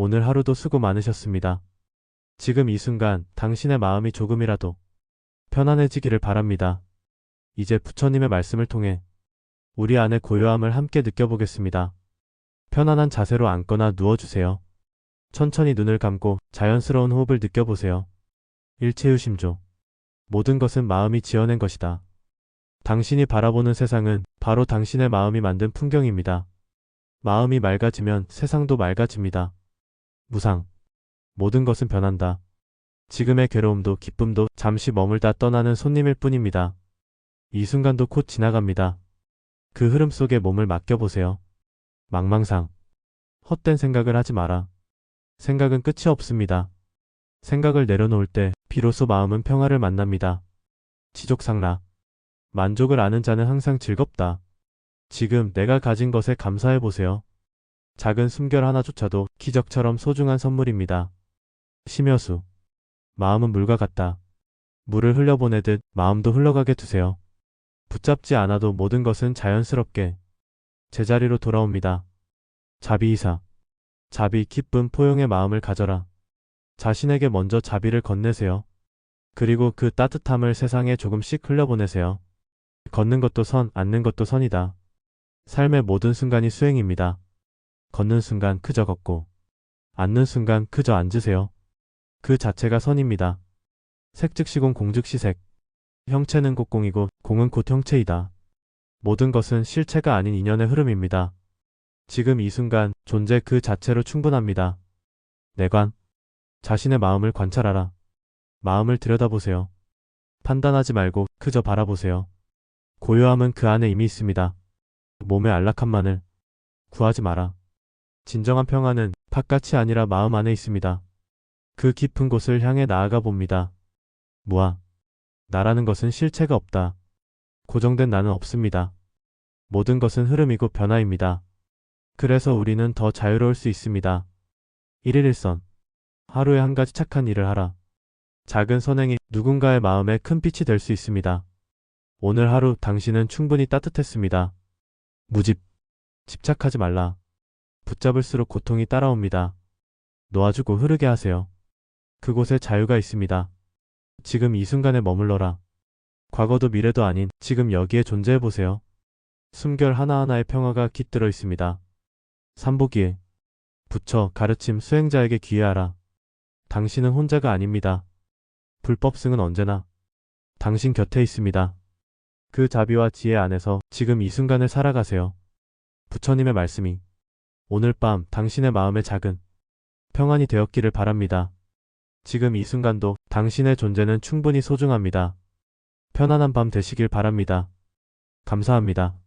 오늘 하루도 수고 많으셨습니다. 지금 이 순간 당신의 마음이 조금이라도 편안해지기를 바랍니다. 이제 부처님의 말씀을 통해 우리 안의 고요함을 함께 느껴보겠습니다. 편안한 자세로 앉거나 누워주세요. 천천히 눈을 감고 자연스러운 호흡을 느껴보세요. 일체유심조. 모든 것은 마음이 지어낸 것이다. 당신이 바라보는 세상은 바로 당신의 마음이 만든 풍경입니다. 마음이 맑아지면 세상도 맑아집니다. 무상. 모든 것은 변한다. 지금의 괴로움도 기쁨도 잠시 머물다 떠나는 손님일 뿐입니다. 이 순간도 곧 지나갑니다. 그 흐름 속에 몸을 맡겨보세요. 망망상. 헛된 생각을 하지 마라. 생각은 끝이 없습니다. 생각을 내려놓을 때 비로소 마음은 평화를 만납니다. 지족상라. 만족을 아는 자는 항상 즐겁다. 지금 내가 가진 것에 감사해 보세요. 작은 숨결 하나조차도 기적처럼 소중한 선물입니다. 심여수. 마음은 물과 같다. 물을 흘려보내듯 마음도 흘러가게 두세요. 붙잡지 않아도 모든 것은 자연스럽게 제자리로 돌아옵니다. 자비이사. 자비, 기쁨, 포용의 마음을 가져라. 자신에게 먼저 자비를 건네세요. 그리고 그 따뜻함을 세상에 조금씩 흘려보내세요. 걷는 것도 선, 앉는 것도 선이다. 삶의 모든 순간이 수행입니다. 걷는 순간 그저 걷고, 앉는 순간 그저 앉으세요. 그 자체가 선입니다. 색즉시공 공즉시색. 형체는 곧 공이고 공은 곧 형체이다. 모든 것은 실체가 아닌 인연의 흐름입니다. 지금 이 순간 존재 그 자체로 충분합니다. 내관. 자신의 마음을 관찰하라. 마음을 들여다보세요. 판단하지 말고 그저 바라보세요. 고요함은 그 안에 이미 있습니다. 몸의 안락함만을 구하지 마라. 진정한 평화는 바깥이 아니라 마음 안에 있습니다. 그 깊은 곳을 향해 나아가 봅니다. 무아. 나라는 것은 실체가 없다. 고정된 나는 없습니다. 모든 것은 흐름이고 변화입니다. 그래서 우리는 더 자유로울 수 있습니다. 1일 1선. 하루에 한 가지 착한 일을 하라. 작은 선행이 누군가의 마음에 큰 빛이 될 수 있습니다. 오늘 하루 당신은 충분히 따뜻했습니다. 무집. 집착하지 말라. 붙잡을수록 고통이 따라옵니다. 놓아주고 흐르게 하세요. 그곳에 자유가 있습니다. 지금 이 순간에 머물러라. 과거도 미래도 아닌 지금 여기에 존재해 보세요. 숨결 하나하나의 평화가 깃들어 있습니다. 삼보기에 부처 가르침 수행자에게 귀해하라. 당신은 혼자가 아닙니다. 불법승은 언제나 당신 곁에 있습니다. 그 자비와 지혜 안에서 지금 이 순간을 살아가세요. 부처님의 말씀이 오늘 밤 당신의 마음의 작은 평안이 되었기를 바랍니다. 지금 이 순간도 당신의 존재는 충분히 소중합니다. 편안한 밤 되시길 바랍니다. 감사합니다.